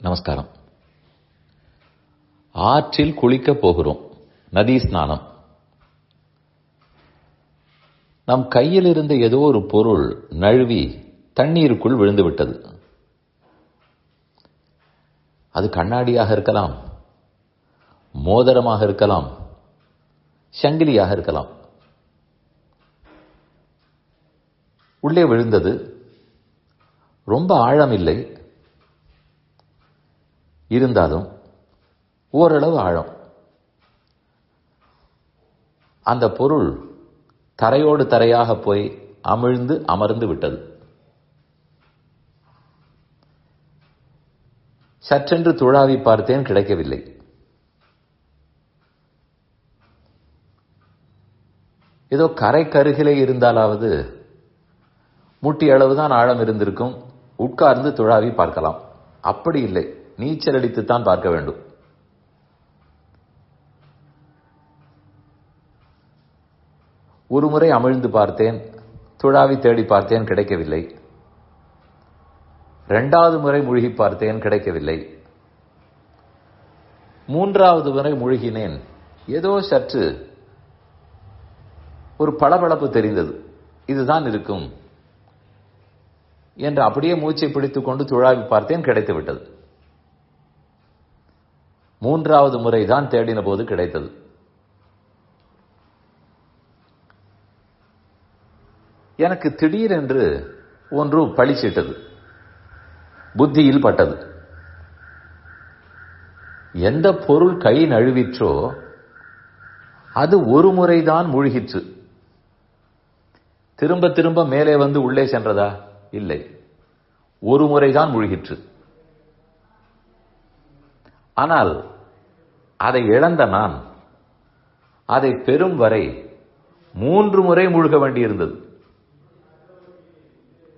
நமஸ்காரம். ஆற்றில் குளிக்கப் போகிறோம். நதி ஸ்நானம். நம் கையில் இருந்த ஏதோ ஒரு பொருள் நழுவி தண்ணீருக்குள் விழுந்து விட்டது அது கண்ணாடியாக இருக்கலாம் மோதிரமாக இருக்கலாம் சங்கிலியாக இருக்கலாம். உள்ளே விழுந்தது. ரொம்ப ஆழம் இல்லை. இருந்தாலும் ஓரளவு ஆழம். அந்த பொருள் தரையோடு தரையாக போய் அமிழ்ந்து அமர்ந்து விட்டது. சற்றென்று துழாவி பார்த்தேன் கிடைக்கவில்லை. ஏதோ கரை கருகிலே இருந்தாலாவது முட்டி அளவுதான் ஆழம் இருந்திருக்கும். உட்கார்ந்து துழாவி பார்க்கலாம். அப்படி இல்லை. நீச்சல் அடித்துத்தான் பார்க்க வேண்டும். ஒரு முறை அமிழ்ந்து பார்த்தேன் துழாவி தேடி பார்த்தேன் கிடைக்கவில்லை. இரண்டாவது முறை மூழ்கி பார்த்தேன் கிடைக்கவில்லை. மூன்றாவது முறை மூழ்கினேன். ஏதோ சற்று ஒரு பளபளப்பு தெரிந்தது. இதுதான் இருக்கும். என்று அப்படியே மூச்சை பிடித்துக்கொண்டு துழாவி பார்த்தேன் கிடைத்து விட்டது மூன்றாவது முறை தான் தேடின போது கிடைத்தது. எனக்கு திடீரென்று ஒன்று பழிச்சிட்டது. புத்தியில் பட்டது. எந்த பொருள் கை நழுவிற்றோ அது ஒரு முறைதான் மூழ்கிற்று. திரும்ப திரும்ப மேலே வந்து உள்ளே சென்றதா? இல்லை. ஒரு முறைதான் மூழ்கிற்று. ஆனால் அதை இழந்த நான் அதை பெறும் வரை மூன்று முறை முழுக வேண்டியிருந்தது.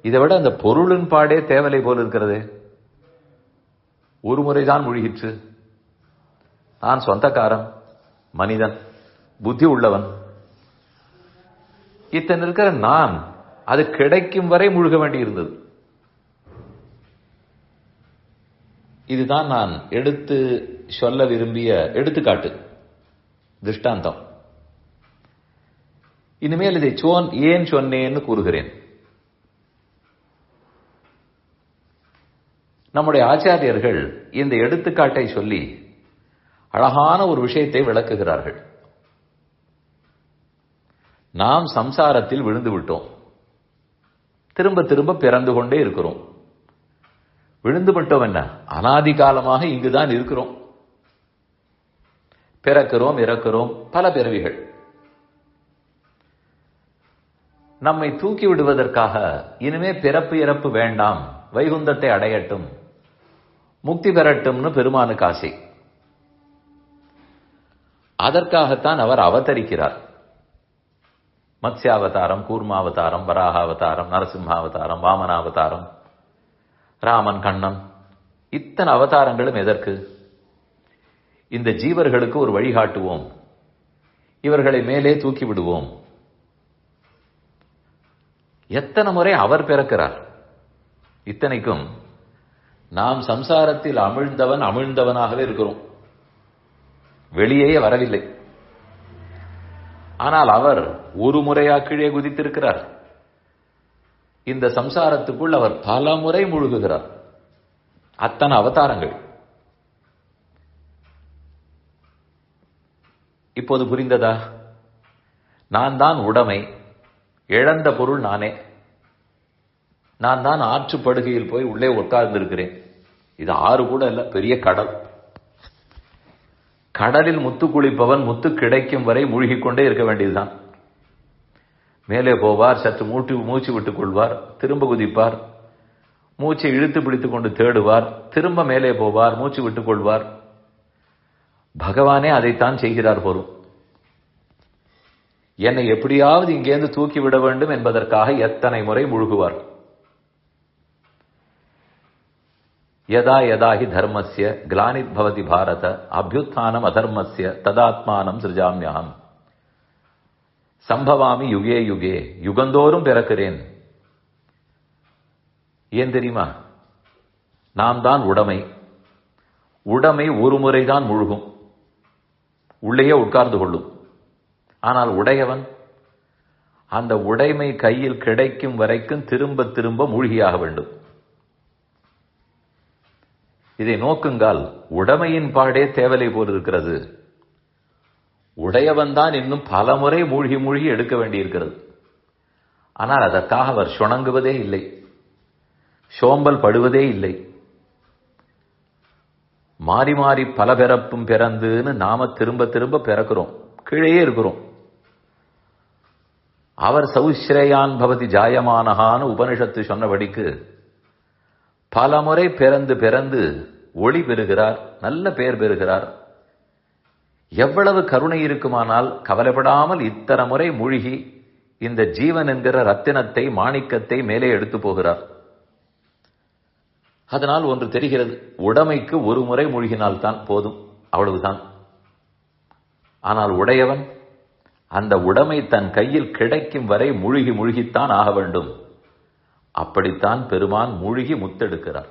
இதை விட அந்த பொருளின் பாடே தேவலை போல் இருக்கிறது. ஒரு முறைதான் முழுகிற்று. நான் சொந்தக்காரன் மனிதன் புத்தி உள்ளவன். இத்தன் இருக்கிற நான் அது கிடைக்கும் வரை முழுக வேண்டியிருந்தது. இதுதான் நான் எடுத்து சொல்ல விரும்பிய எடுத்துக்காட்டு. திருஷ்டாந்தம். இனிமேல் இதை சோன் ஏன் சொன்னேன்னு கூறுகிறேன். நம்முடைய ஆச்சாரியர்கள் இந்த எடுத்துக்காட்டை சொல்லி அழகான ஒரு விஷயத்தை விளக்குகிறார்கள். நாம் சம்சாரத்தில் விழுந்து விட்டோம். திரும்ப திரும்ப பிறந்து கொண்டே இருக்கிறோம். விழுந்து விட்டோம் என்ன அனாதி காலமாக இங்குதான் இருக்கிறோம். பிறக்கிறோம் இறக்கிறோம் பல பிறவிகள். நம்மை தூக்கி விடுவதற்காக இனிமே பிறப்பு இறப்பு வேண்டாம். வைகுந்தத்தை அடையட்டும். முக்தி பெறட்டும்னு பெருமானுக்கு ஆசை. அதற்காகத்தான் அவர் அவதரிக்கிறார். மத்ஸ்யாவதாரம் கூர்மாவதாரம் வராகாவதாரம் நரசிம்மாவதாரம் வாமனாவதாரம் ராமன் கண்ணன். இத்தனை அவதாரங்களும் எதற்கு? இந்த ஜீவர்களுக்கு ஒரு வழிகாட்டுவோம் இவர்களை மேலே தூக்கி விடுவோம். எத்தனை முறை அவர் பிறக்கிறார்? இத்தனைக்கும் நாம் சம்சாரத்தில் அமிழ்ந்தவன் அமிழ்ந்தவனாகவே இருக்கிறோம். வெளியே வரவில்லை. ஆனால் அவர் ஒரு முறையா கீழே குதித்திருக்கிறார். இந்த சம்சாரத்துக்குள் அவர் பல முறை முழுகுகிறார். அத்தனை அவதாரங்கள். இப்போது புரிந்ததா? நான் தான் உடைமை இழந்த பொருள் நானே. நான் தான் ஆற்றுப்படுகையில் போய் உள்ளே உட்கார்ந்திருக்கிறேன். இது ஆறு கூட இல்ல பெரிய கடல். கடலில் முத்து குளிப்பவன் முத்து கிடைக்கும் வரை மூழ்கிக் கொண்டே இருக்க வேண்டியதுதான். மேலே போவார் சற்று மூட்டு மூச்சு விட்டுக் கொள்வார் திரும்ப குதிப்பார் மூச்சை இழுத்து பிடித்துக் கொண்டு தேடுவார் திரும்ப மேலே போவார் மூச்சு விட்டுக் கொள்வார். பகவானே அதைத்தான் செய்கிறார் போலும் என்னை எப்படியாவது இங்கேருந்து தூக்கி விட வேண்டும் என்பதற்காக எத்தனை முறை முழுகுவார். யதா யதா ஹி தர்மஸ்ய கிளானித் பவதி பாரத அபியுத்தானம் அதர்மஸ்ய ததாத்மானம் சிருஜாமியகம் சம்பவாமி யுகே யுகே. யுகந்தோறும் பிறக்கிறேன். ஏன் தெரியுமா? நாம் தான் உடைமை. உடைமை ஒரு முறைதான் முழுகும். உள்ளேயே உட்கார்ந்து கொள்ளும். ஆனால் உடையவன்? அந்த உடைமை கையில் கிடைக்கும் வரைக்கும் திரும்ப திரும்ப மூழ்கியாக வேண்டும். இதை நோக்குங்கால் உடைமையின் பாடே தேவலை போல் இருக்கிறது உடையவன் தான் இன்னும் பல முறை மூழ்கி மூழ்கி எடுக்க வேண்டியிருக்கிறது. ஆனால் அதற்காக அவர் சுணங்குவதே இல்லை. சோம்பல் படுவதே இல்லை. மாறி மாறி பல பிறப்பும் பிறந்துன்னு நாம திரும்ப திரும்ப பிறக்கிறோம். கீழே இருக்கிறோம். அவர் சௌஸ்ரேயான் பவதி ஜாயமானகான்னு உபனிஷத்து சொன்னபடிக்கு பல முறை பிறந்து பிறந்து ஒளி பெறுகிறார் நல்ல பெயர் பெறுகிறார். எவ்வளவு கருணை இருக்குமானால் கவலைப்படாமல் இத்தனை முறை மூழ்கி இந்த ஜீவன் என்கிற ரத்தினத்தை மாணிக்கத்தை மேலே எடுத்து போகிறார். அதனால் ஒன்று தெரிகிறது உடைமைக்கு ஒரு முறை மூழ்கினால்தான் போதும் அவ்வளவுதான். ஆனால் உடையவன் அந்த உடைமை தன் கையில் கிடைக்கும் வரை மூழ்கி மூழ்கித்தான் ஆக வேண்டும். அப்படித்தான் பெருமான் மூழ்கி முத்தெடுக்கிறார்.